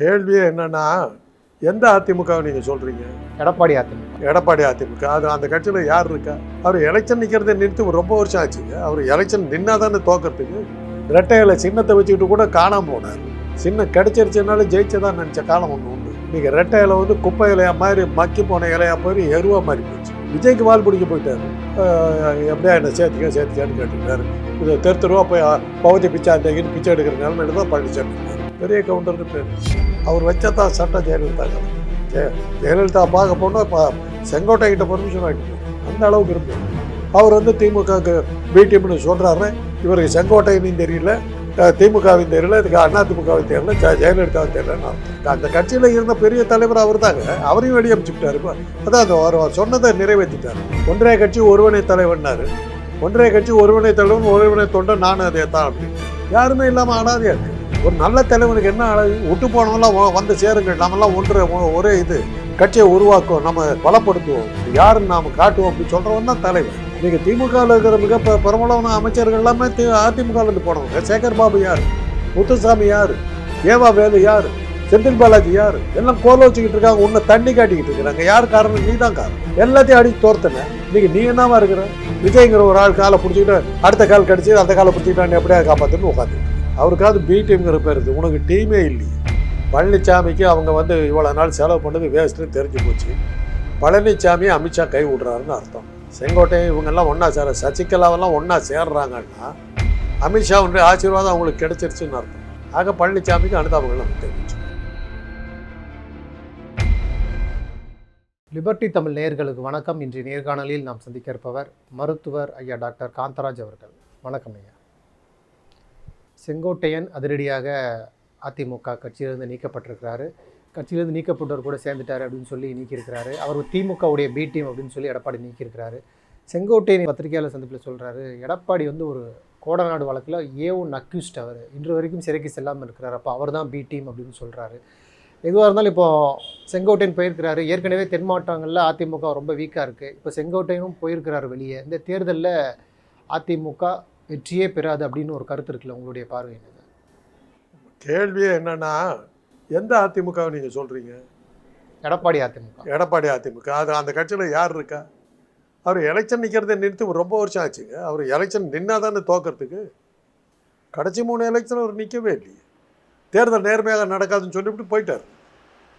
கேள்வியே என்னன்னா எந்த அதிமுகவை நீங்க சொல்றீங்க? எடப்பாடி அதிமுக. எடப்பாடி அதிமுக. அது அந்த கட்சியில யார் இருக்கா? அவர் எலெக்ஷன் நிக்கிறதை நிறுத்தி ரொம்ப வருஷம் ஆச்சுங்க. அவர் எலெக்ஷன் நின்னா தானே தோக்கறதுக்கு. ரெட்டையில சின்னத்தை வச்சுக்கிட்டு கூட காணாம போனார். சின்னம் கிடைச்சிருச்சுனால ஜெயிச்சதான் நினைச்ச காலம் ஒன்று உண்டு. இன்னைக்கு ரெட்டை இலை வந்து குப்பை இலையா மாதிரி மக்கி போன இலையா போய் எருவா மாதிரி போச்சு. விஜய்க்கு வால் பிடிக்க போயிட்டாரு. எப்படியா என்ன சேர்த்துக்க சேர்த்துக்கான்னு கேட்டுக்கிட்டாரு. இது தெரு தெருவா போய் பகுதி பிச்சை அந்த பிச்சை எடுக்கிற நிலைமையில தான் பழனிசாமி. பெரிய கவுண்டர்னு பேர். அவர் வச்சதான் சட்டம் ஜெயலலிதா ஜெய ஜெயலலிதா பார்க்க போனால் இப்போ செங்கோட்டை கிட்ட பர்மிஷன் வாங்கிட்டு அந்த அளவுக்கு இருக்கு அவர் வந்து திமுகவுக்கு பிடிஎம்னு சொல்கிறாரு இவருக்கு செங்கோட்டையினும் தெரியல திமுகவின் தெரியல இதுக்கு அண்ணா திமுகவின் தெரியல ஜெ- ஜெயலலிதாவின் தெரியல அந்த கட்சியில் இருந்த பெரிய தலைவர் அவர் தாங்க. அவரையும் வெளியே அனுப்பிச்சுட்டாரு. இப்போ அதான் அந்த அவர் சொன்னதை நிறைவேற்றிட்டார். ஒன்றிய கட்சி ஒருவனை தலைவன்னாரு. ஒன்றிய கட்சி ஒருவனை தலைவன் ஒருவனை தொண்டன் நான் அதே தான் அப்படின்னு. யாருமே இல்லாமல் அனாதையாக இருக்குது ஒரு நல்ல தலைவனுக்கு என்ன அழகு? விட்டு போனவங்களாம் வந்து சேருங்கள் நாமெல்லாம் ஒன்று ஒரே இது. கட்சியை உருவாக்குவோம் நம்ம பலப்படுத்துவோம். யாருன்னு நாம காட்டுவோம் அப்படின்னு சொல்கிறவன் தான் தலைவர் இன்றைக்கி திமுகவில் இருக்கிற மிக ப- பிரபலமான அமைச்சர்கள் எல்லாமே தி- அதிமுகலேருந்து போனவங்க. சேகர் பாபு யார்? முத்துசாமி யார்? ஏவா வேலு யார்? செந்தில் பாலாஜி யார்? எல்லாம் கோல வச்சுக்கிட்டு இருக்காங்க. உன்னை தண்ணி காட்டிக்கிட்டு இருக்கிறாங்க. யார் காரணம்? நீ தான் காரணம். எல்லாத்தையும் அடிச்சு தோர்த்தன. இன்னைக்கு நீ என்னவா இருக்கிற? விஜய்ங்கிற ஒரு ஆள் காலை பிடிச்சிக்கிட்டு அடுத்த கால் கடிச்சு அந்த காலை பிடிச்சிக்கிட்டான்னு எப்படியா காப்பாற்றுன்னு உட்காந்து அவருக்காவது பி டீம்ங்கிற பேர் இருக்குது உனக்கு டீமே இல்லையே. பழனிசாமிக்கு அவங்க வந்து இவ்வளோ நாள் செலவு பண்ணது வேஸ்ட்டுன்னு தெரிஞ்சு போச்சு. பழனிசாமி அமித்ஷா கை விடுறாருன்னு அர்த்தம். செங்கோட்டை இவங்கெல்லாம் ஒன்றா சேர சசிகலாவெல்லாம் ஒன்றா சேர்றாங்கன்னா அமித்ஷாவுடைய ஆசீர்வாதம் அவங்களுக்கு கிடைச்சிருச்சுன்னு அர்த்தம். ஆக பழனிசாமிக்கு அனுதாபங்கள்லாம் தெரிவிச்சு. லிபர்டி தமிழ் நேர்களுக்கு வணக்கம். இன்றைய நேர்காணலில் நாம் சந்திக்க இருப்பவர் மருத்துவர் ஐயா டாக்டர் காந்தராஜ் அவர்கள். வணக்கம் ஐயா. செங்கோட்டையன் அதிரடியாக அதிமுக கட்சியிலிருந்து நீக்கப்பட்டிருக்கிறாரு. கட்சியிலிருந்து நீக்கப்பட்டவர் கூட சேர்ந்துட்டார் அப்படின்னு சொல்லி நீக்கியிருக்கிறாரு. அவர் திமுகவுடைய பி டீம் அப்படின்னு சொல்லி எடப்பாடி நீக்கியிருக்கிறாரு. செங்கோட்டையன் பத்திரிகையாளர் சந்திப்பில் சொல்கிறாரு எடப்பாடி வந்து ஒரு கோடநாடு வழக்கில் ஏ ஒன் அக்யூஸ்ட் அவர். இன்று வரைக்கும் சிறைக்கு செல்லாமல் இருக்கிறார். அப்போ அவர் தான் பி டீம் அப்படின்னு சொல்கிறாரு எதுவாக இருந்தாலும் இப்போது செங்கோட்டையன் போயிருக்கிறாரு. ஏற்கனவே தென் மாவட்டங்களில் அதிமுக ரொம்ப வீக்காக இருக்குது இப்போ செங்கோட்டையனும் போயிருக்கிறாரு வெளியே. இந்த தேர்தலில் அதிமுக வெற்றியே பெறாது அப்படின்னு ஒரு கருத்து இருக்குல்ல உங்களுடைய பார்வை என்னது? கேள்வியே என்னன்னா எந்த அதிமுகவை நீங்கள் சொல்கிறீங்க எடப்பாடி அதிமுக. எடப்பாடி அதிமுக. அது அந்த கட்சியில் யார் இருக்கா? அவர் எலெக்ஷன் நிற்கிறதை நிறுத்தி ரொம்ப வருஷம் ஆச்சுங்க. அவர் எலெக்ஷன் நின்னா தானே தோக்கறதுக்கு? கடைசி மூணு எலெக்ஷன் அவர் நிற்கவே இல்லையே. தேர்தல் நேர்மையாக நடக்காதுன்னு சொல்லிவிட்டு போயிட்டார்.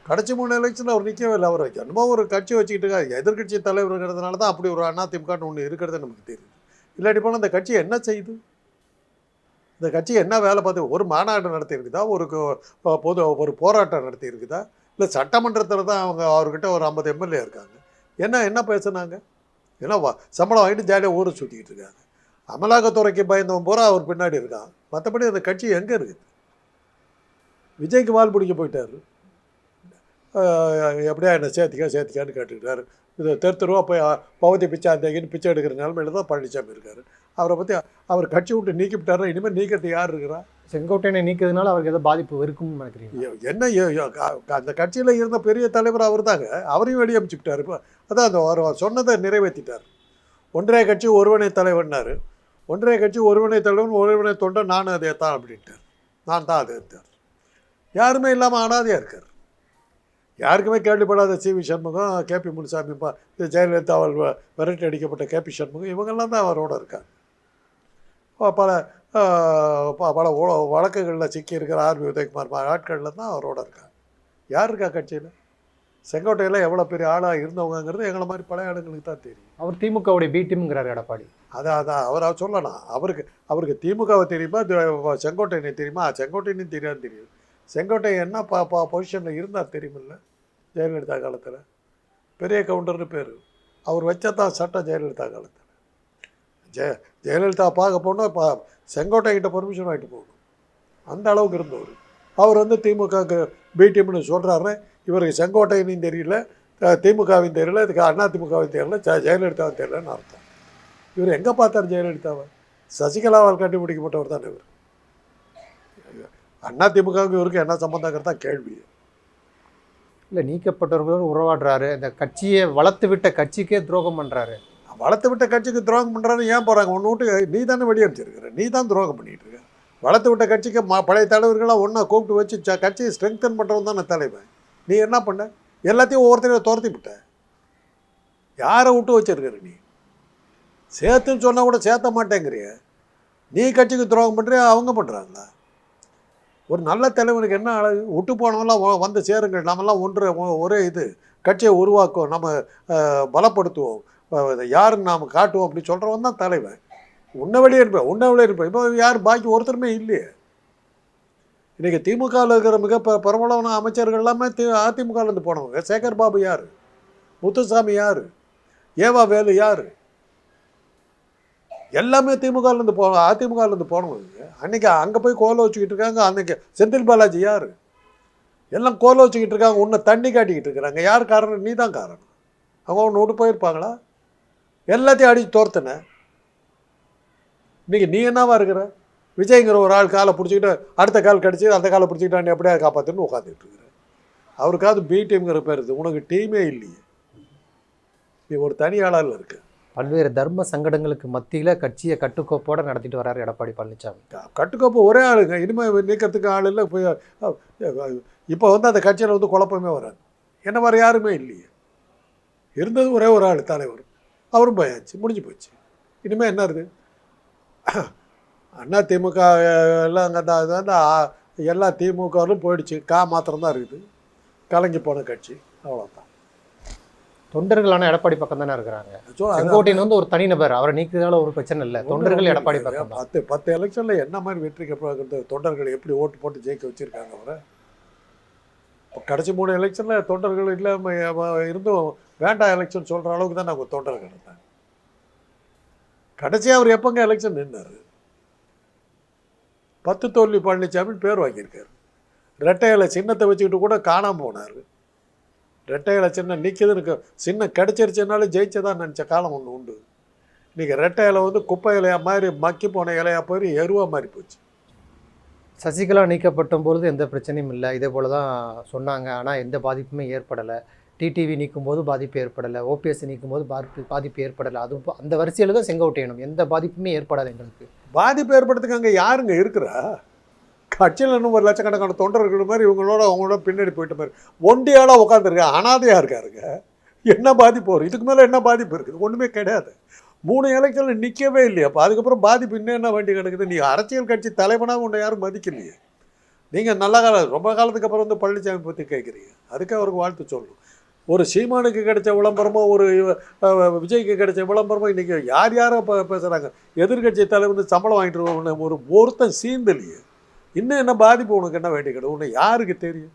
கடைசி மூணு எலெக்ஷன் அவர் நிற்கவே இல்லை. அவர் என்னமோ ஒரு கட்சி வச்சுக்கிட்டு இருக்காரு. எதிர்க்கட்சி தலைவருங்கிறதுனால தான் அப்படி ஒரு அதிமுகன்னு ஒன்று இருக்கிறது நமக்கு தெரியுது. இல்லாட்டி போனால் அந்த கட்சி என்ன செய்யுது இந்த கட்சி என்ன வேலை பார்த்து ஒரு மாநாடு நடத்தியிருக்குதா? ஒரு பொது ஒரு போராட்டம் நடத்தியிருக்குதா? இல்லை சட்டமன்றத்தில் தான் அவங்க அவர்கிட்ட ஒரு ஐம்பது எம்எல்ஏ இருக்காங்க. என்ன என்ன பேசுனாங்க? ஏன்னா வா சம்பளம் வாங்கிட்டு ஜாலியாக ஊரை சுற்றிக்கிட்டு இருக்காங்க. அமலாக்கத்துறைக்கு பயந்தவன் பூரா அவர் பின்னாடி இருக்கான். மற்றபடி அந்த கட்சி எங்கே இருக்குது? விஜய்க்கு வால் பிடிக்க போயிட்டாரு. எப்படியா என்ன சேர்த்திக்கா சேர்த்திக்கான்னு கேட்டுக்கிட்டாரு. இது தெரு தெருவா போய் பகுதி பிச்சை அந்த இங்கிட்டு பிச்சை எடுக்கிற நிலமையில தான் பழனிசாமி இருக்காரு. அவரை பற்றி அவர் கட்சி விட்டு நீக்கிவிட்டாருன்னா இனிமேல் நீக்கிறது யார் இருக்கிறா? செங்கோட்டையனை நீக்கிறதுனால அவருக்கு ஏதோ பாதிப்பு இருக்கும்னு நினைக்கிறீங்க. என்ன அந்த கட்சியில் இருந்த பெரிய தலைவர் அவர் தாங்க அவரையும் வெளியே அனுப்பிச்சுட்டார் இப்போ அதான் அந்த அவர் சொன்னதை நிறைவேற்றிட்டார். ஒன்றிய கட்சி ஒருவனை தலைவன்னாரு ஒன்றிய கட்சி ஒருவனை தலைவன் ஒருவனை தொண்டன் நானும் அதே தான் அப்படின்ட்டார். நான் தான் அதே இருந்தார் யாருமே இல்லாமல் அனாதையாக இருக்கார். யாருக்குமே கேள்விப்படாத C V Shanmugam KP Munusamy பா இந்த ஜெயலலிதாவால் வ- விரட்டி அடிக்கப்பட்ட கேபி சண்முகம் இவங்கெல்லாம் தான் அவரோட இருக்காங்க. பல பல வழக்குகளில் சிக்கி இருக்கிற ஆர்பி உதயகுமார் ஆட்களில் தான் அவரோட இருக்காங்க. யார் இருக்கா கட்சியில்? செங்கோட்டையில் எவ்வளோ பெரிய ஆளாக இருந்தவங்கங்கிறது எங்களை மாதிரி பழைய ஆளுங்களுக்கு தான் தெரியும். அவர் திமுகவுடைய பி டீம்ங்கிறார் எடப்பாடி. அதான் அதான் அவர் சொல்லலாம் அவருக்கு அவருக்கு திமுகவை தெரியுமா? செங்கோட்டையனை தெரியுமா? செங்கோட்டையனையும் தெரியாது தெரியும். செங்கோட்டை என்ன பா பா பொசிஷனில் இருந்தார் தெரியுமில்ல ஜெயலலிதா காலத்தில்? பெரிய கவுண்டர்னு பேர். அவர் வச்சதான் சட்டம் ஜெயலலிதா காலத்தில். ஜெய ஜெயலலிதா பார்க்க போனால் பா செங்கோட்டை கிட்ட பர்மிஷன் வாங்கிட்டு போகணும். அந்த அளவுக்கு இருந்தவர். அவர் வந்து திமுகவுக்கு பிடிஎம்னு சொல்கிறாரு இவருக்கு செங்கோட்டையனையும் தெரியல திமுகவின் தெரியல இதுக்கு அண்ணா திமுகவின் தெரியல ஜெ- ஜெயலலிதாவின் தெரியலன்னு அர்த்தம். இவர் எங்கே பார்த்தார் ஜெயலலிதாவை? சசிகலாவால் கண்டுபிடிக்கப்பட்டவர் தான் இவர். அண்ணா திமுகவுக்கு இவருக்கு என்ன சம்பந்தங்கிறது தான் கேள்வி. இல்லை நீக்கப்பட்டவர்களோடு உறவாடுறாரு. இந்த கட்சியை வளர்த்து விட்ட கட்சிக்கே துரோகம் பண்ணுறாரு வளர்த்து விட்ட கட்சிக்கு துரோகம் பண்ணுறாரு ஏன் போகிறாங்க ஒன்று விட்டு நீ தானே வெளியே அனுப்பிச்சிருக்கிற நீ தான் துரோகம் பண்ணிட்டு இருக்க. வளர்த்து விட்ட கட்சிக்கு மா பழைய தலைவர்களாக ஒன்றா கூப்பிட்டு வச்சு கட்சியை ஸ்ட்ரெங்தன் பண்ணுறவன் தானே தலைவன். நீ என்ன பண்ண? எல்லாத்தையும் ஒவ்வொருத்தரையும் துரத்தி விட்ட. யாரை விட்டு வச்சிருக்கிற நீ? சேர்த்துன்னு சொன்னால் கூட சேர்த்த மாட்டேங்கிறிய. நீ கட்சிக்கு துரோகம் பண்ணுறியா அவங்க பண்ணுறாங்களா ஒரு நல்ல தலைவனுக்கு என்ன அழகு? விட்டு போனவெல்லாம் வந்து சேருங்கள். நாமெல்லாம் ஒன்று ஒரே இது. கட்சியை உருவாக்குவோம். நம்ம பலப்படுத்துவோம். யாருன்னு நாம் காட்டுவோம் அப்படி சொல்கிறவன் தான் தலைவன். உன்னை வெளியே இருப்பேன் உன்னை வெளியே இருப்பேன் இப்போ யார் பாக்கி ஒருத்தருமே இல்லையே. இன்றைக்கி திமுகவில் இருக்கிற மிக ப- பிரபலமான அமைச்சர்கள் எல்லாமே தி அதிமுகலேருந்து போனவங்க. சேகர் பாபு யார்? முத்துசாமி யார்? ஏவா வேலு யார்? எல்லாமே திமுகலேருந்து போ அதிமுகலேருந்து போனவங்க. அன்றைக்கி அங்கே போய் கோலை வச்சுக்கிட்டு இருக்காங்க அன்றைக்கி செந்தில் பாலாஜி யார்? எல்லாம் கோலை வச்சுக்கிட்டு இருக்காங்க உன்னை தண்ணி காட்டிக்கிட்டு இருக்கிறாங்க. யார் காரணம்? நீ தான் காரணம். அவங்க ஒன்று விட்டு போயிருப்பாங்களா? எல்லாத்தையும் அடித்து தோர்த்துன. இன்னைக்கு நீ என்னவா இருக்கிற? விஜய்ங்கிற ஒரு ஆள் காலை பிடிச்சிக்கிட்டு அடுத்த கால் கடிச்சு அந்த காலை பிடிச்சிக்கிட்டு நீ எப்படியா காப்பாற்றுன்னு உட்காந்துட்டு இருக்கிற. அவருக்காவது பி டீம்ங்கிற பேர் இருக்குது உனக்கு டீமே இல்லையே. நீ ஒரு தனி ஆளால் இருக்குது பல்வேறு தர்ம சங்கடங்களுக்கு மத்தியில் கட்சியை கட்டுக்கோப்போடு நடத்திட்டு வர்றாரு எடப்பாடி பழனிசாமி. கட்டுக்கோப்பு ஒரே ஆளுங்க. இனிமேல் நீக்கிறதுக்கு ஆள் இல்லை. இப்போ இப்போ வந்து அந்த கட்சியில் வந்து குழப்பமே வராது. என்ன வேறு யாருமே இல்லையே. இருந்தது ஒரே ஒரு ஆள் தலைவர். அவரும் போயாச்சு. முடிஞ்சு போச்சு. இனிமேல் என்ன இருக்குது அண்ணா திமுக எல்லாம் அங்கே தான் எல்லா திமுகவிலும் போயிடுச்சு. கா மாத்திரம்தான் இருக்குது. கலங்கி போன கட்சி. அவ்வளோதான் தொண்டர்களான எடப்பாடி பக்கம் தானே இருக்கிறாங்க. செங்கோட்டையன் வந்து ஒரு தனிநபர் அவரை நீக்கிறதால ஒரு பிரச்சனை இல்லை. தொண்டர்கள் எடப்பாடி பக்கம் தான். பத்து பத்து எலெக்ஷனில் என்ன மாதிரி வெற்றி தொண்டர்கள் எப்படி ஓட்டு போட்டு ஜெயிக்க வச்சுருக்காங்க அவரை? கடைசி மூணு எலெக்ஷனில் தொண்டர்கள் இல்லாமல் இருந்தும் வேண்டாம் எலெக்ஷன் சொல்கிற அளவுக்கு தான் நாங்கள் தொண்டர்கள் இருந்தாங்க. கடைசியாக அவர் எப்போங்க எலெக்ஷன் நின்னார்? பத்து தோல்வி பழனிசாமின்னு பேர் வாங்கியிருக்காரு. ரெட்டை இலை சின்னத்தை வச்சுக்கிட்டு கூட காணாமல் போனார். ரெட்டை இலை சின்னம் நிற்கிதுன்னு சின்னம் கிடச்சிருச்சுனாலும் ஜெயிச்சதான் நினச்ச காலம் ஒன்று உண்டு. இன்றைக்கி ரெட்டை இலை வந்து குப்பை இலையா மாதிரி மக்கி போன இலையா போய் எருவா மாதிரி போச்சு. சசிகலா நீக்கப்பட்ட பொழுது எந்த பிரச்சனையும் இல்லை. இதே போல தான் சொன்னாங்க. ஆனால் எந்த பாதிப்புமே ஏற்படலை. டிடிவி நீக்கும் போது பாதிப்பு ஏற்படலை. ஓபிஎஸ் நீக்கும் போது பாதிப்பு பாதிப்பு ஏற்படலை. அதுவும் ப- அந்த வரிசையில் தான் செங்கோட்டையனும். எந்த பாதிப்புமே ஏற்படாது எங்களுக்கு. பாதிப்பு ஏற்படுறதுக்கு அங்கே யாருங்க இருக்கிறா? கட்சியில் இன்னும் ஒரு லட்சக்கணக்கான தொண்டர்கள் மாதிரி இவங்களோட அவங்களோட பின்னாடி போயிட்ட மாதிரி. ஒண்டியாளாக உட்காந்துருக்க அனாதையாக இருக்காருங்க. என்ன பாதிப்பு வரும்? இதுக்கு மேலே என்ன பாதிப்பு இருக்குது? ஒன்றுமே கிடையாது. மூணு எலெக்ஷனில் நிற்கவே இல்லையா. அப்போ அதுக்கப்புறம் பாதிப்பு இன்னும் என்ன வேண்டி கிடக்குது? நீ அரசியல் கட்சி தலைவனாக உன்னை யாரும் மதிக்கலையே. நீங்கள் நல்ல காலம் ரொம்ப காலத்துக்கு அப்புறம் வந்து பழனிசாமி பற்றி கேட்குறீங்க அதுக்கு அவருக்கு வாழ்த்து சொல்லணும் ஒரு சீமானுக்கு கிடைச்ச விளம்பரமோ ஒரு விஜய்க்கு கிடைச்ச விளம்பரமோ இன்றைக்கி யார் யாரோ இப்போ பேசுகிறாங்க எதிர்கட்சி தலைவர் சம்பளம் வாங்கிட்டு ஒரு ஒருத்தன் சீந்தலையே இன்னும் என்ன பாதிப்பு உனக்கு என்ன வேண்டி கிடையாது உன்னை யாருக்கு தெரியும்?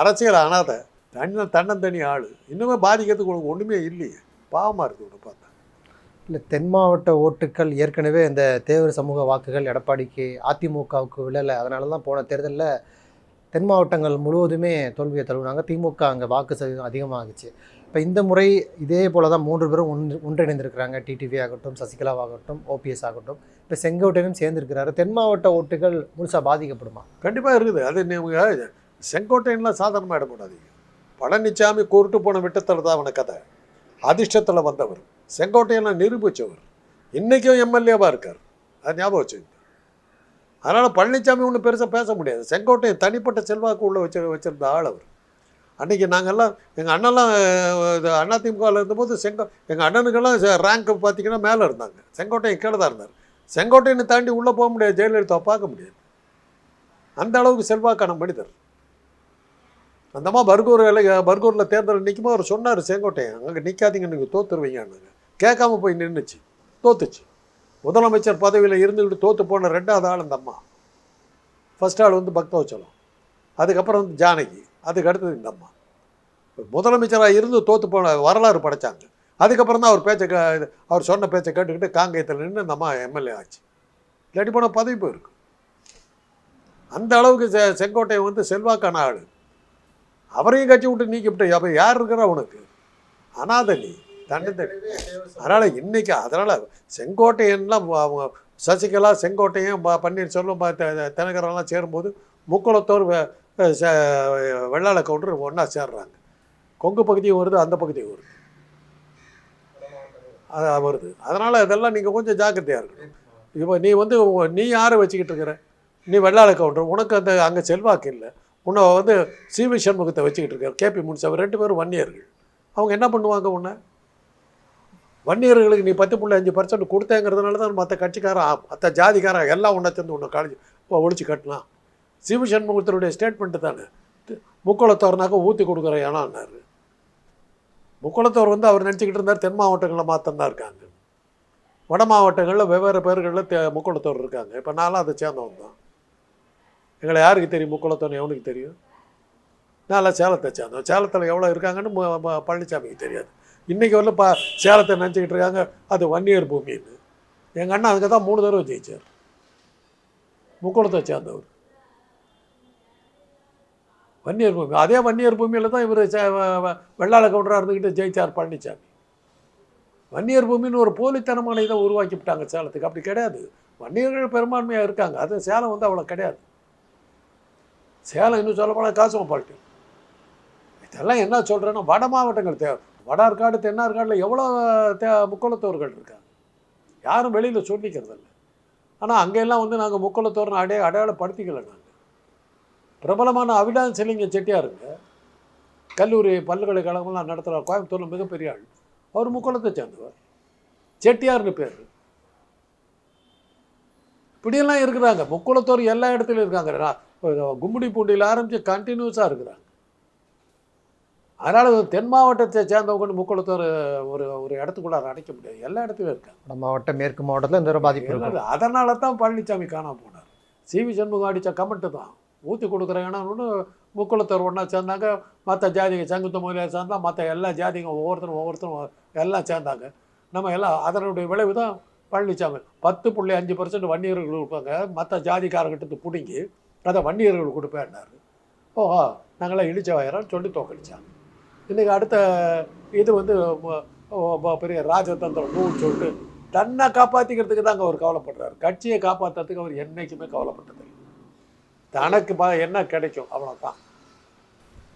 அரசியல் அனாதை தன்ன தன்னந்தனி ஆள். இன்னுமே பாதிக்கிறதுக்கு உனக்கு ஒன்றுமே இல்லையே. பாவமாக இருக்குது உன்னை பார்த்தா. இல்லை தென் மாவட்ட ஓட்டுக்கள் ஏற்கனவே இந்த தேவர் சமூக வாக்குகள் எடப்பாடிக்கு அதிமுகவுக்கு விழலை. அதனால தான் போன தேர்தலில் தென் மாவட்டங்கள் முழுவதுமே தோல்வியை தழுவினாங்க. திமுக அங்கே வாக்கு சதவீதம் அதிகமாகுச்சு. இப்போ இந்த முறை இதே போல தான் மூன்று பேரும் ஒன்று ஒன்றிணைந்திருக்கிறாங்க. டிடிவி ஆகட்டும் சசிகலாவாகட்டும் ஓபிஎஸ் ஆகட்டும். இப்போ செங்கோட்டையனும் சேர்ந்திருக்கிறாரு. தென் மாவட்ட ஓட்டுகள் முழுசாக பாதிக்கப்படுமா? கண்டிப்பாக இருக்குது. அது நீங்கள் செங்கோட்டையன்லாம் சாதாரணமாக இடப்படாது பழனிசாமி கூருட்டு போன விட்டத்தில் தான் அவன கதை. அதிர்ஷ்டத்தில் வந்தவர். செங்கோட்டையனை நிரூபித்தவர் இன்றைக்கும் எம்எல்ஏவாக இருக்கார். அது ஞாபகம் வச்சுங்க அதனால் பழனிசாமி ஒன்றும் பெருசாக பேச முடியாது. செங்கோட்டையன் தனிப்பட்ட செல்வாக்கு உள்ள வச்சு வச்சிருந்த ஆள் அவர். அன்றைக்கி நாங்கள்லாம் எங்கள் அண்ணன்லாம் அண்ணா திமுகவில் இருந்தபோது செங்கோ எங்கள் அண்ணனுக்கெல்லாம் ரேங்க் பார்த்தீங்கன்னா மேலே இருந்தாங்க. செங்கோட்டையன் கீழே தான் இருந்தார். செங்கோட்டையனை தாண்டி உள்ளே போக முடியாது ஜெயலலிதாவை பார்க்க முடியாது. அந்த அளவுக்கு செல்வாக்கான மனிதர். அந்தம்மா பர்கூர் இலை பர்கூரில் தேர்தல் நிற்கும்போது அவர் சொன்னார் செங்கோட்டையன் அங்கே நிற்காதீங்க நீங்கள் தோத்துருவீங்கன்னு. கேட்காம போய் நின்றுச்சு தோத்துச்சு. முதலமைச்சர் பதவியில் இருந்துக்கிட்டு தோற்று போன ரெண்டாவது ஆள் அந்த அம்மா. ஃபஸ்ட் ஆள் வந்து பக்தவச்சலம். அதுக்கப்புறம் வந்து ஜானகி. அதுக்கு அடுத்தது இந்த அம்மா. முதலமைச்சராக இருந்து தோற்று போன வரலாறு படைச்சாங்க. அதுக்கப்புறம் தான் அவர் பேச்சை க இது- அவர் சொன்ன பேச்சை கேட்டுக்கிட்டு காங்கேயத்தில் நின்று இந்த அம்மா எம்எல்ஏ ஆச்சு. இல்லாட்டி போனால் பதவி இருக்கும் அந்த அளவுக்கு செ செங்கோட்டையை வந்து செல்வாக்கான ஆள். அவரையும் கட்சி விட்டு நீக்கிவிட்டு அப்போ யார் இருக்கிறா உனக்கு? அனாதனி நீ அதனால் இன்றைக்கி அதனால் செங்கோட்டையன்லாம் அவங்க சசிகலா செங்கோட்டையும் ப- பன்னீர்செல்வம் த- தினகரெல்லாம் சேரும்போது முக்குளத்தோர் வெள்ளாள கவுண்டர் ஒன்றா சேர்றாங்க. கொங்கு பகுதியும் வருது அந்த பகுதியும் வருது. அது வருது. அதனால் இதெல்லாம் நீங்கள் கொஞ்சம் ஜாக்கிரதையாக இருக்கணும். இப்போ நீ வந்து நீ யாரை வச்சுக்கிட்டு இருக்கிற? நீ வெள்ளாள கவுண்டர் உனக்கு அந்த அங்கே செல்வாக்கு இல்லை. உன்னை வந்து சிவி சண்முகத்தை வச்சுக்கிட்டு இருக்கார். கேபி முனிசாமி ரெண்டு பேரும் வன்னியர்கள். அவங்க என்ன பண்ணுவாங்க உன்னை? வன்னியர்களுக்கு நீ பத்து புள்ளி அஞ்சு பர்சன்ட் கொடுத்தேங்கிறதுனால தான் மற்ற கட்சிக்காரன் மற்ற ஜாதிக்காரன் எல்லாம் உன்னை சேர்ந்து உன்னை காலேஜ் ஒழிச்சு கட்டலாம். சிவி சண்முகத்தினுடைய ஸ்டேட்மெண்ட்டு தானே? முக்குளத்தவர்னாக்க ஊற்றி கொடுக்குற முக்குளத்தவர் வந்து அவர் நினச்சிக்கிட்டு இருந்தார் தென் மாவட்டங்களில் மாற்றம் தான் இருக்காங்க. வட மாவட்டங்களில் வெவ்வேறு பேர்களில் தே முக்குளத்தவர் இருக்காங்க. இப்போ நான்லாம் அதை சேர்ந்தவன் தான். எங்களை யாருக்கு தெரியும்? முக்குளத்தவன் எவனுக்கு தெரியும்? நான்லாம் சேலத்தை சேர்ந்தோம் சேலத்தில் எவ்வளோ இருக்காங்கன்னு பழனிசாமிக்கு தெரியாது. இன்றைக்கி வரல பா சேலத்தை நினச்சிக்கிட்டு இருக்காங்க அது வன்னியர் பூமின்னு. எங்கள் அண்ணன் அதுக்கு தான் மூணு தடவை ஜெயிச்சார். முக்குளத்தை சேர்ந்தவர். வன்னியர் பூமி. அதே வன்னியர் பூமியில் தான் இவர் வெள்ளாள கவுண்டராக இருந்துக்கிட்டு ஜெயிச்சார் பழனிசாமி வன்னியர் பூமின்னு ஒரு போலித்தனமான இதை உருவாக்கி விட்டாங்க சேலத்துக்கு. அப்படி கிடையாது. வன்னியர்கள் பெரும்பான்மையாக இருக்காங்க. அது சேலம் வந்து அவ்வளோ கிடையாது. சேலம் இன்னும் சொல்லப்போனால் காசுமப்பால்ட்டி இதெல்லாம் என்ன சொல்கிறேன்னா வட மாவட்டங்கள் தேவை. வட ஆற்காடு தென்னார்காடில் எவ்வளோ தே முக்கோலத்தோர்கள் இருக்காங்க. யாரும் வெளியில் சொல்லிக்கிறது இல்லை ஆனால் அங்கெல்லாம் வந்து நாங்கள் முக்குளத்தோர்னு அடைய அடையாளப்படுத்திக்கல நாங்கள் பிரபலமான அவிடான் செல்லிங்க செட்டியாருங்க கல்லூரி பல்கலைக்கழகம்லாம் நடத்துகிற கோயம்புத்தூரில் மிகப்பெரிய ஆள். அவர் முக்குளத்தை சேர்ந்தவர். செட்டியார்னு பேர். இப்படியெல்லாம் இருக்கிறாங்க. முக்குளத்தோர் எல்லா இடத்துலையும் இருக்காங்க. கும்மிடி பூண்டியில் ஆரம்பித்து கண்டினியூஸாக இருக்கிறாங்க. அதனால் தென் மாவட்டத்தை சேர்ந்தவங்க முக்குளத்தோர் ஒரு ஒரு இடத்துக்குள்ளார அடைக்க முடியாது. எல்லா இடத்துலையும் இருக்காங்க. வட மாவட்டம் மேற்கு மாவட்டத்தில் இந்த பாதிப்பு இருக்கும். அதனால தான் பழனிசாமி காணாம போனார். சிவி சண்முகம் அடித்த கமெண்ட்டு தான். ஊற்றி கொடுக்குறேன்னா முக்குளத்தோர் ஒன்றா சேர்ந்தாங்க. மற்ற ஜாதிங்க சங்குத்த மொழியாக சேர்ந்தால் மற்ற எல்லா ஜாதிங்க ஒவ்வொருத்தரும் ஒவ்வொருத்தரும் எல்லாம் சேர்ந்தாங்க. நம்ம எல்லாம் அதனுடைய விளைவு தான் பழனிசாமி பத்து புள்ளி அஞ்சு பர்சன்ட் வன்னியர்கள் கொடுப்பாங்க. மற்ற ஜாதிக்காரர்கிட்ட பிடுங்கி அதை வன்னியர்கள் கொடுப்பேன்னாரு. ஓஹோ நாங்களாம் இழிச்ச வயறான்னு சொல்லி தோக்கடிச்சாங்க. இன்றைக்கி அடுத்த இது வந்து பெரிய ராஜதந்திரம் நூல் சொல்லிட்டு தன்னை காப்பாற்றிக்கிறதுக்கு தாங்க அவர் கவலைப்படுறாரு. கட்சியை காப்பாற்றுறதுக்கு அவர் என்றைக்குமே கவலைப்பட்டதில்லை. தனக்கு ப என்ன கிடைக்கும்? அவ்வளோதான்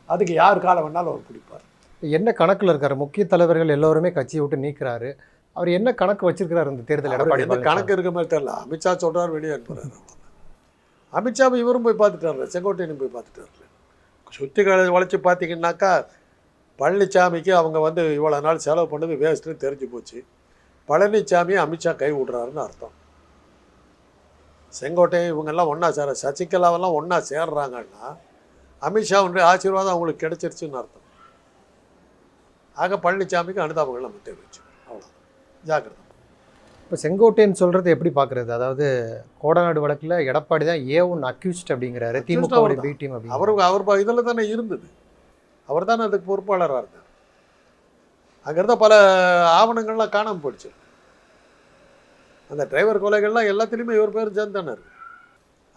அதுக்கு யார் காலம் வேணாலும் அவர் பிடிப்பார். என்ன கணக்கில் இருக்காரு? முக்கிய தலைவர்கள் எல்லோருமே கட்சியை விட்டு நீக்கிறாரு. அவர் என்ன கணக்கு வச்சிருக்கிறாரு இந்த தேர்தல் எடப்பாடி பழனிசாமி? கணக்கு இருக்க மாதிரி தெரியல. அமித்ஷா சொல்றாரு வெளியே அவ்வளவுதான். அமித்ஷா இவரும் போய் பார்த்துட்டார்ல செங்கோட்டையனும் போய் பார்த்துட்டார்ல. சுத்தி கலை வளைச்சு பார்த்தீங்கன்னாக்கா பழனிசாமிக்கு அவங்க வந்து இவ்வளோ நாள் செலவு பண்ணது வேஸ்ட்டுன்னு தெரிஞ்சு போச்சு. பழனிசாமி அமித்ஷா கை விடுறாருன்னு அர்த்தம். செங்கோட்டையன் இவங்கெல்லாம் ஒன்றா சேர சசிகலாவெல்லாம் ஒன்றா சேர்றாங்கன்னா அமித்ஷாவுடைய ஆசீர்வாதம் அவங்களுக்கு கிடைச்சிருச்சுன்னு அர்த்தம். ஆக பழனிசாமிக்கு அனுதாபங்கள் நம்ம தெரிவிச்சு அவ்வளோ ஜாக்கிரதை. இப்போ செங்கோட்டையன் சொல்றது எப்படி பார்க்கறது அதாவது கோடநாடு வழக்கில் எடப்பாடி தான் ஏ ஒன் அக்யூஸ்ட் அப்படிங்கிறாரு. திமுக. பி டீம் அப்படி அவர் அவர் இதில் தானே இருந்தது. அவர் தானே அதுக்கு பொறுப்பாளராக இருந்தார். அங்கே இருந்த பல ஆவணங்கள்லாம் காணாமல் போயிடுச்சு. அந்த டிரைவர் கொலைகள்லாம் எல்லாத்துலேயுமே இவர் பேர் சேர்ந்து தானே இருக்கு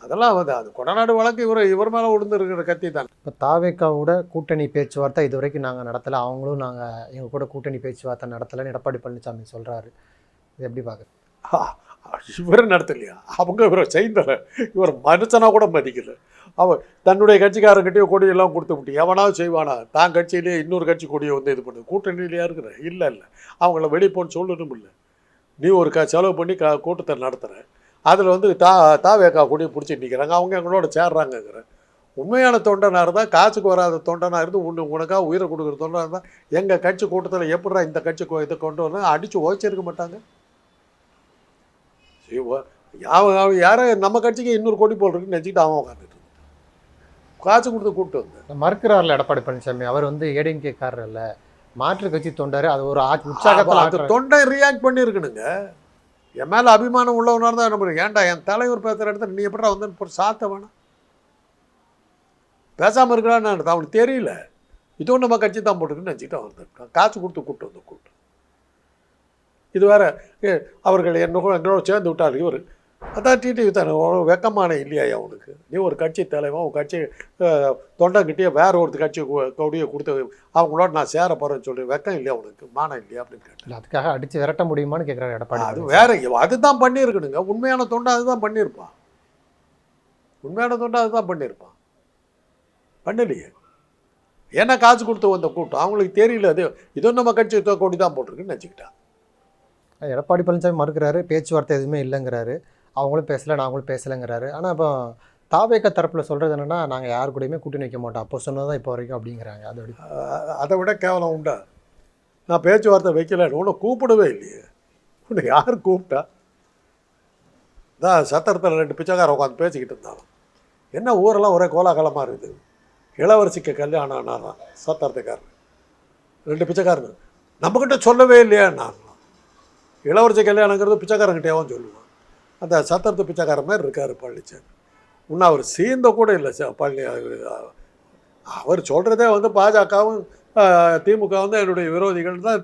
அதெல்லாம் வந்து அது கொடநாடு வழக்கு இவர் இவர் மேலே விழுந்து இருக்கிற கத்தி தான். இப்போ தாவேக்காவோட கூட்டணி பேச்சுவார்த்தை இது வரைக்கும் நாங்கள் நடத்தலை. அவங்களும் நாங்கள் எங்கள் கூட கூட்டணி பேச்சுவார்த்தை நடத்தலைன்னு எடப்பாடி பழனிசாமி சொல்கிறாரு இது எப்படி பார்க்குறது இவர் நடத்தலையா? அவங்க இவரை செய்தல இவர் மனுஷனா கூட மதிக்கல. அவர் தன்னுடைய கட்சிக்காரங்கிட்டே கொடியெல்லாம் கொடுத்து விட்டு எவனாவது செய்வானா? தான் கட்சியிலேயே இன்னொரு கட்சி கொடியை வந்து இது பண்ணுது. கூட்டணியிலேயே இருக்கிற? இல்லை இல்லை. அவங்கள வெளியே போன்னு சொல்லணும் இல்லை நீ ஒரு க செலவு பண்ணி க கூட்டத்தை நடத்துகிற அதில் வந்து தா தாவேக்கா கொடியை பிடிச்சி நிற்கிறாங்க அவங்க எங்களோட சேர்றாங்கங்கிறேன். உண்மையான தொண்டனாக இருந்தால் காசுக்கு வராத தொண்டனாக இருந்து உன்னு உனக்காக உயிரை கொடுக்குற தொண்டனாக இருந்தால் எங்கள் கட்சி கூட்டத்தில் எப்படா இந்த கட்சி இதை கொண்டு வரணும் அடித்து உழைச்சிருக்க மாட்டாங்க. சரி, வ- அவன் நம்ம கட்சிக்கு இன்னொரு கோடி போல் இருக்குன்னு நினச்சிக்கிட்டு அவன் உட்காந்துட்டு காசு கொடுத்து கூப்பிட்டு வந்தேன். மறுக்கிறார்ல எடப்பாடி பழனிசாமி அவர் வந்து ஏடிஎம்கே காரர் மாற்று கட்சி தொண்டாரு அது ஒரு உற்சாகத்தில் அந்த தொண்டை ரியாக்ட் பண்ணியிருக்கணுங்க என் மேலே அபிமானம் உள்ளவனாக இருந்தால் நம்ம ஏன்டா என் தலைவர் பேசுகிற இடத்துல நீ எப்படா வந்து ஒரு சாத்த வேணாம் பேசாமல் இருக்கிறான்னு அவனுக்கு தெரியல. இதுவும் நம்ம கட்சி தான் போட்டுருக்குன்னு நினச்சிக்கிட்டு அவன் காசு கொடுத்து கூப்பிட்டு வந்து கூப்பிட்டு. இது வேற அவர்கள் என்னோட எங்களோட சேர்ந்து விட்டார் இவர் அதான் டிடிவி தானே வெக்கமான இல்லையா அவனுக்கு? நீ ஒரு கட்சி தலைவன் உன் கட்சி தொண்டங்கிட்டே வேற ஒரு கட்சி கொடியை கொடுத்து அவங்களோட நான் சேர போகிறேன்னு சொல்லி வெக்கம் இல்லையா உனக்கு மானம் இல்லையா அப்படின்னு கேட்டேன். அதுக்காக அடிச்சு விரட்ட முடியுமான்னு கேட்குறாரு எடப்பாடி அது. வேற அதுதான் பண்ணியிருக்கணுங்க. உண்மையான தொண்டை அதுதான் பண்ணியிருப்பான் உண்மையான தொண்டை அதுதான் பண்ணியிருப்பான். பண்ணலையே. ஏன்னா காசு கொடுத்து வந்த கூட்டம்? அவங்களுக்கு தெரியல அது இதுவும் நம்ம கட்சி கொடி தான் போட்டிருக்குன்னு நினச்சிக்கிட்டான் எடப்பாடி பழனிசாமி மறுக்கிறாரு பேச்சுவார்த்தை எதுவுமே இல்லைங்கிறாரு. அவங்களும் பேசலை நாங்களும் பேசலைங்கிறாரு. ஆனால் இப்போ தாவேக்க தரப்பில் சொல்கிறது என்னென்னா நாங்கள் யார் கூடயுமே கூட்டணி வைக்க மாட்டோம். அப்போ சொன்னதான் இப்போ வரைக்கும் அப்படிங்கிறாங்க. அது எப்படி? அதை விட கேவலம் உண்டா? நான் பேச்சுவார்த்தை வைக்கல. உன்னை கூப்பிடவே இல்லையே. உன்னை யார் கூப்பிட்டா? தான் சத்திரத்தில் ரெண்டு பிச்சைக்காரன் உட்காந்து பேசிக்கிட்டு இருந்தாலும். என்ன ஊரெல்லாம் ஒரே கோலாகலமாக இருக்குது? இளவரசிக்கு கல்யாணம் ஆனாராம் சத்திரத்துக்காரர். ரெண்டு பிச்சைக்காரன். நம்மக்கிட்ட சொல்லவே இல்லையா நான் இளவரசி கல்யாணங்கிறது பிச்சைக்காரங்கிட்டேவும் சொல்லுவேன் அந்த சத்திரத்து பிச்சைக்காரர் மாதிரி இருக்கார் பழனிசாமி இன்னும் அவர் சீந்த கூட இல்லை ச- பழனி அவர் சொல்கிறதே வந்து பாஜகவும் திமுக வந்து என்னுடைய விரோதிகள் தான்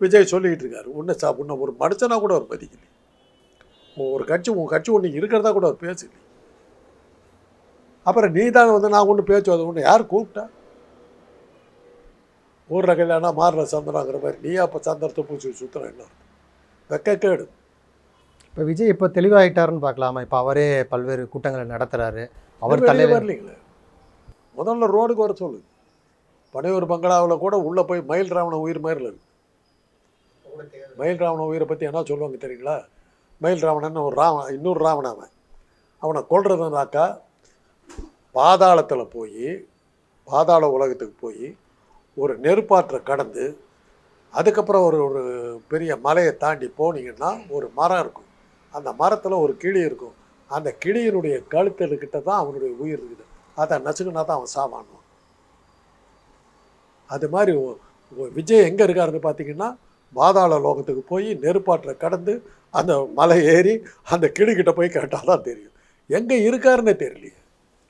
விஜய் சொல்லிக்கிட்டு இருக்காரு. உன்னை சா உன்னை ஒரு மனுஷனா கூட அவர் மதிக்கலை. ஒரு கட்சி உன் கட்சி ஒன்று இருக்கிறதா கூட அவர் பேசலை. அப்புறம் நீ தான் வந்து நான் ஒன்று பேச்சு அது ஒன்று யார் கூப்பிட்டா? ஊரில் கல்யாணம் மாறுற சந்திராங்கிற மாதிரி. நீயா அப்போ சந்திரத்தை பூச்சி சுற்றுறேன் என்ன வெக்க வெக்கக்கேடு. இப்போ விஜய் இப்போ தெளிவாயிட்டாருன்னு பார்க்கலாமா? இப்போ அவரே பல்வேறு கூட்டங்களை நடத்துறாரு. அவர் தலைவர் வரலீங்களே. முதல்ல ரோடுக்கு வர சொல்லு. பனையூர் பங்களாவில் கூட உள்ளே போய் மயில் ராவண உயிர் மாதிரி இருக்கு. மயில் ராவண உயிரை பற்றி என்ன சொல்லுவாங்க தெரியுங்களா? மயில் ராவணன் ஒரு ராவண இன்னொரு ராவணன் அவன். அவனை கொல்றதுனாக்கா பாதாளத்தில் போய் பாதாள உலகத்துக்கு போய் ஒரு நெருப்பாற்றை கடந்து அதுக்கப்புறம் ஒரு ஒரு பெரிய மலையை தாண்டி போனீங்கன்னா ஒரு மரம் இருக்கும். அந்த மரத்தில் ஒரு கிளி இருக்கும். அந்த கிளியினுடைய கழுத்தலுக்கிட்ட தான் அவனுடைய உயிர் இருக்குது. அதை நசுக்குனா தான் அவன் சாவானுவான் அது மாதிரி விஜய் எங்கே இருக்காருன்னு பார்த்தீங்கன்னா பாதாள லோகத்துக்கு போய் நெருப்பாற்றை கடந்து அந்த மலை ஏறி அந்த கிளிக்கிட்ட போய் கேட்டால் தான் தெரியும். எங்கே இருக்காருன்னே தெரியலையே.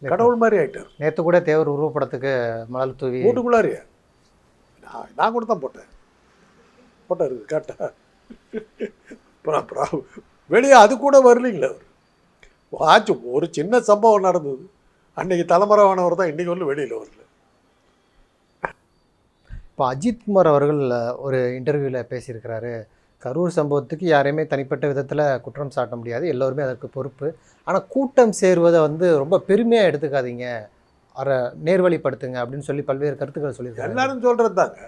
கடவுள் மாதிரி ஆயிட்டார். நேற்று கூட தேவர் உருவப்படத்துக்கு மணல் தூவி வீட்டுக்குள்ளாரியா நான் நான் கூட தான் போட்டேன். போட்டார் கேட்டா. அப்புறம் அப்புறம் வெளியே அது கூட வரலீங்களே. அவர் ஆச்சு ஒரு சின்ன சம்பவம் நடந்தது. அன்னைக்கு தலைமுறைவானவர் தான் இன்னைக்கு வந்து வெளியில் வரல. இப்போ அஜித்குமார் அவர்கள் ஒரு இன்டர்வியூவில் பேசியிருக்கிறாரு. கரூர் சம்பவத்துக்கு யாரையுமே தனிப்பட்ட விதத்தில் குற்றம் சாட்ட முடியாது. எல்லோருமே அதற்கு பொறுப்பு. ஆனால் கூட்டம் சேருவதை வந்து ரொம்ப பெருமையாக எடுத்துக்காதீங்க. அரை நேர்வழிப்படுத்துங்க அப்படின்னு சொல்லி பல்வேறு கருத்துக்களை சொல்லியிருக்காரு. எல்லாரும் சொல்கிறது தாங்க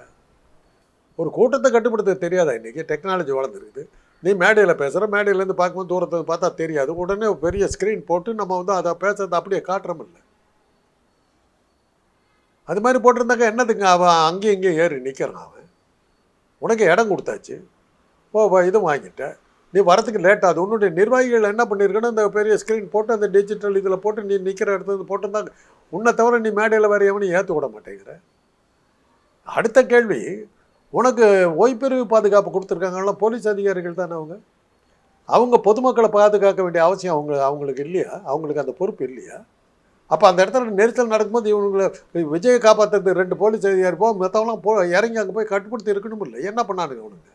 ஒரு கூட்டத்தை கட்டுப்படுத்த தெரியாதா இன்றைக்கி டெக்னாலஜி வளர்ந்துருக்குது. நீ மேடையில் பேசுகிற மேடையிலேருந்து பார்க்கும்போது தூரத்தை பார்த்தா தெரியாது. உடனே பெரிய ஸ்க்ரீன் போட்டு நம்ம வந்து அதை பேசுறதை அப்படியே காட்டுறோம் இல்லை. அது மாதிரி போட்டிருந்தாக்க என்னதுங்க? அவன் அங்கேயும் இங்கேயும் ஏறி நிற்கிறான் அவன். உனக்கு இடம் கொடுத்தாச்சு. ஓ வா, இதுவும் வாங்கிட்ட. நீ வரத்துக்கு லேட் ஆகுது. உன்னுடைய நிர்வாகிகள் என்ன பண்ணியிருக்கணும் இந்த பெரிய ஸ்க்ரீன் போட்டு அந்த டிஜிட்டல் இதில் போட்டு நீ நிற்கிற இடத்துல போட்டிருந்தாங்க உன்னை தவிர நீ மேடையில் வேறு எவனையும் ஏற்ற விட மாட்டேங்கிற. அடுத்த கேள்வி உனக்கு ஓய்பிரிவு பாதுகாப்பு கொடுத்துருக்காங்கன்னா போலீஸ் அதிகாரிகள் தானே அவங்க? அவங்க பொதுமக்களை பாதுகாக்க வேண்டிய அவசியம் அவங்க அவங்களுக்கு இல்லையா? அவங்களுக்கு அந்த பொறுப்பு இல்லையா? அப்போ அந்த இடத்துல நெரிசல் நடக்கும்போது இவங்களை விஜயை காப்பாற்றுறதுக்கு ரெண்டு போலீஸ் அதிகாரி போ மற்றவங்களாம் போ இறங்கி அங்கே போய் கட்டுப்படுத்தி இருக்கணும் இல்லை. என்ன பண்ணானுங்க அவனுங்க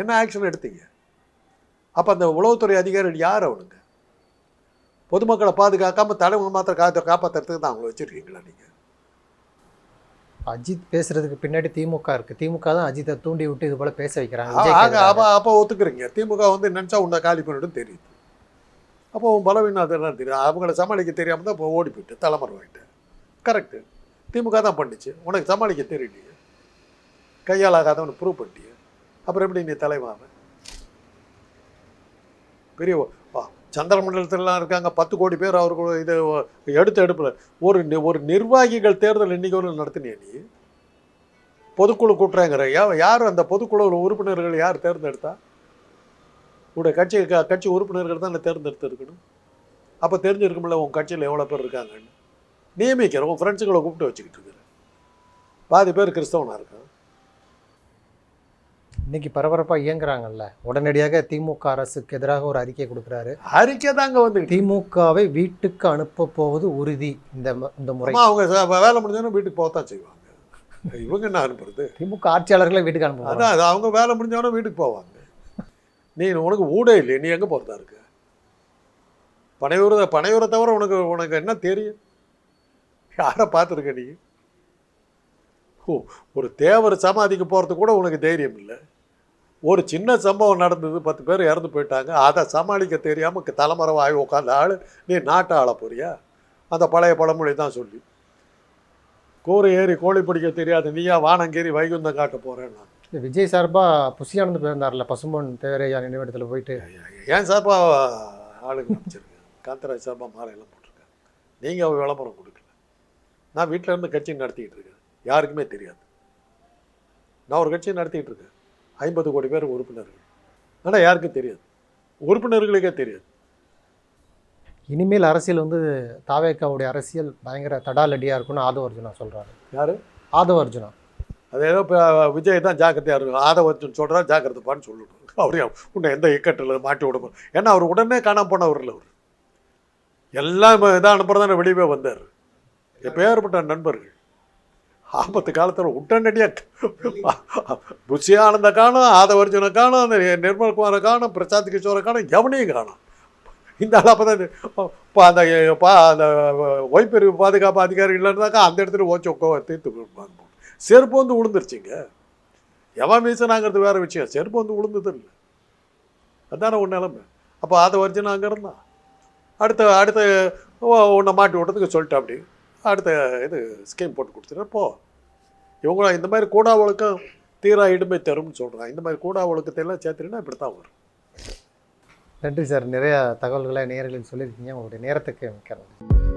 என்ன ஆக்ஷன் எடுத்தீங்க? அப்போ அந்த உளவுத்துறை அதிகாரிகள் யார் அவனுங்க? பொதுமக்களை பாதுகாக்காமல் தலைவங்க மாத்திரம் காத்து காப்பாற்றுறதுக்கு தான் அவங்கள வச்சுருக்கீங்களா நீங்கள் அஜித் பேசுறதுக்கு பின்னாடி திமுக இருக்கு. திமுக தான் அஜித்தை தூண்டி விட்டு இது போல பேச வைக்கிறாங்க. ஆக. அப்போ அப்போ ஒத்துக்கிறீங்க. திமுக வந்து நினச்சா உன்னை காலி பண்ணிடும் தெரியுது. அப்போ உன் பலவீனம் அதெல்லாம் தெரியும். அவங்கள சமாளிக்க தெரியாமல் தான் இப்போ ஓடி போயிட்டு தலைமறை வாங்கிட்டு. கரெக்டு திமுக தான் பண்ணிச்சு. உனக்கு சமாளிக்க தெரியலையே. கையால் ஆகாதவனு ப்ரூவ் பண்ணிட்டியே. அப்புறம் எப்படி நீ தலைவாம பெரிய சந்திரமண்டலத்திலலாம் இருக்காங்க. பத்து கோடி பேர் அவருக்கு இது எடுத்து எடுப்பில். ஒரு நி- ஒரு நிர்வாகிகள் தேர்தல் இன்னைக்கு ஒரு நடத்தினே நீ. பொதுக்குழு கூட்டுறேங்கிற. யா- யார் அந்த பொதுக்குழு உறுப்பினர்கள் யார் தேர்ந்தெடுத்தா? உடைய கட்சி க- கட்சி உறுப்பினர்கள் தான் தேர்ந்தெடுத்திருக்கணும். அப்போ தெரிஞ்சிருக்கும்ல உன் கட்சியில் எவ்வளோ பேர் இருக்காங்கன்னு. நியமிக்கிற உன் ஃப்ரெண்ட்ஸுங்களை கூப்பிட்டு வச்சுக்கிட்டு இருக்கிற. பாதி பேர் கிறிஸ்தவனாக இருக்கான். இன்னைக்கு பரபரப்பா இயங்குறாங்கல்ல. உடனடியாக திமுக அரசுக்கு எதிராக ஒரு அறிக்கை கொடுக்குறாரு. அறிக்கை தாங்க வந்து திமுகவை வீட்டுக்கு அனுப்ப போவது உறுதி இந்த இந்த முறை. அவங்க வேலை முடிஞ்சோன்னா வீட்டுக்கு போகத்தான் செய்வாங்க. இவங்க என்ன அனுப்புறது? திமுக ஆட்சியாளர்களை வீட்டுக்கு அனுப்புவாங்க அதான் அது அவங்க வேலை முடிஞ்சவொடனே வீட்டுக்கு போவாங்க. நீ உனக்கு ஊடே இல்லையே நீ எங்கே போகிறதா இருக்க? பனையூரை பனையூரை தவிர உனக்கு உனக்கு என்ன தெரியும்? யாரை பார்த்துருக்க நீ? ஓ ஒரு தேவர் சமாதிக்கு போகிறதுக்கு கூட உனக்கு தைரியம் இல்லை. ஒரு சின்ன சம்பவம் நடந்தது பத்து பேர் இறந்து போயிட்டாங்க. அதை சமாளிக்க தெரியாமல் தலைமறை வாய் உட்காந்த ஆள் நீ நாட்டை ஆள போறியா? அந்த பழைய பழமொழி தான் சொல்லி. கூரை ஏறி கோழி பிடிக்க தெரியாது நீயா வானங்கேறி வைகுந்தம் காட்ட போகிறேன்னா விஜய் சார்பா புசியானந்து போயிருந்தார்ல பசும்பொன் தேவரையா நினைவிடத்துல போயிட்டு? ஏன் சார்பா ஆளுங்க அமைச்சிருக்கேன் காந்தராஜ் சார்பாக மாலையெல்லாம் போட்டிருக்கேன் நீங்கள் விளம்பரம் கொடுக்கல. நான் வீட்டில் இருந்து கட்சி நடத்திக்கிட்டு இருக்கேன். யாருக்குமே தெரியாது. நான் ஒரு கட்சியை நடத்திக்கிட்டு இருக்கேன். ஐம்பது கோடி பேர் உறுப்பினர்கள். ஆனால் யாருக்கும் தெரியாது. உறுப்பினர்களுக்கே தெரியாது. இனிமேல் அரசியல் வந்து தாவேக்காவுடைய அரசியல் பயங்கர தடாலடியாக இருக்கும்னு ஆதவ அர்ஜுனா சொல்கிறாரு யாரு? ஆதவ அர்ஜுனா அது ஏதோ இப்போ விஜய் தான் ஜாக்கிரதையாக இருக்கும் ஆதவர்ஜன் சொல்கிறா ஜாக்கிரதைப்பான்னு சொல்லணும். அவரே உன்னை எந்த இக்கட்டில் மாட்டி விட ஏன்னா அவர் உடனே காணாம போனவர் இல்லை அவர். எல்லாம் இதாக அனுப்புறதானே வெளியவே வந்தார். எப்பேற்பட்ட நண்பர்கள். ஆபத்து காலத்தில் உடனடியாக புஷியானந்த காணும் ஆதவர்ஜுனை காணும் அந்த நிர்மல்குமாரை காணும் பிரசாந்த் கிஷோரை காணும் எவனையும் காணும். இந்த ஆள் அப்போ தான் இப்போ அந்த பா அந்த ஓய்பெரு பாதுகாப்பு அதிகாரிகள் இருந்தாக்கா அந்த இடத்துல ஓச்சோக்கோ தீர்த்து செருப்பு வந்து விழுந்துருச்சுங்க எவன் வீசினாங்கிறது வேறு விஷயம். செருப்பு வந்து விழுந்தது இல்லை அதானே ஒரு நிலமை. அப்போ அதை வரைச்சு அங்கே இருந்தான். அடுத்த அடுத்த உ- உன்னை மாட்டி விட்டதுக்கு சொல்லிட்டேன் அப்படி. அடுத்த இது ஸ்கீம் போட்டு கொடுத்துருப்போ இவங்க இந்த மாதிரி கூடா ஒழுக்கம் தீரா இடுமை தரும்னு சொல்கிறான் இந்த மாதிரி கூடா ஒழுக்கத்தை எல்லாம் சேர்த்துனா இப்படி தான் வரும். நன்றி சார். நிறையா தகவல்களை நேயர்களுக்கு சொல்லியிருக்கீங்க. உங்களுடைய நேரத்துக்கு மிக்க நன்றி.